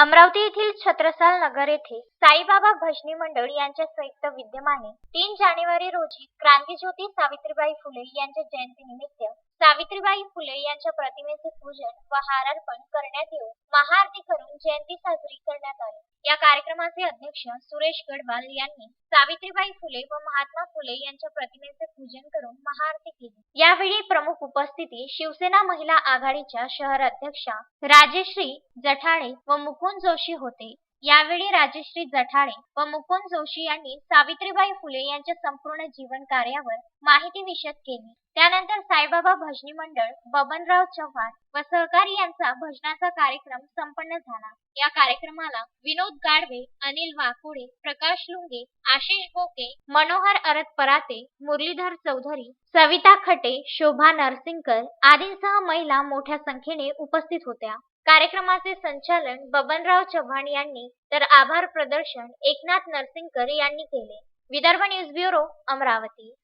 अमरावती येथील छत्रसाल नगर येथे साईबाबा भजनी मंडळ यांच्या संयुक्त विद्यमाने तीन जानेवारी रोजी क्रांतीज्योती सावित्रीबाई फुले यांच्या जयंतीनिमित्त सावित्रीबाई फुले यांच्या प्रतिमेचे पूजन व हार अर्पण करण्यात येऊन महाआरती करून जयंती साजरी करण्यात आली. या कार्यक्रमाचे अध्यक्ष सुरेश गडवाल यांनी सावित्रीबाई फुले व महात्मा फुले यांच्या प्रतिमेचे पूजन करून महाआरती केली. यावेळी प्रमुख उपस्थिती शिवसेना महिला आघाडीच्या शहर अध्यक्षा राजेश्री जठाळे व मुकुंद जोशी होते. यावेळी राजश्री जठाळे व मुकुंद जोशी यांनी सावित्रीबाई फुले यांच्या संपूर्ण जीवन कार्यावर माहिती विशद केली. त्यानंतर साईबाबा भजनी मंडळ बबनराव चव्हाण व सहकारी यांचा भजनाचा कार्यक्रम संपन्न झाला. या कार्यक्रमाला विनोद गाडवे अनिल वाकुडे प्रकाश लुंगे आशिष बोके मनोहर अरत पराते मुरलीधर चौधरी सविता खटे शोभा नरसिंगकर आदींसह महिला मोठ्या संख्येने उपस्थित होत्या. कार्यक्रमाचे संचालन बबनराव चव्हाण यांनी तर आभार प्रदर्शन एकनाथ नरसिंगकर यांनी केले. Vidarbha news bureau Amravati.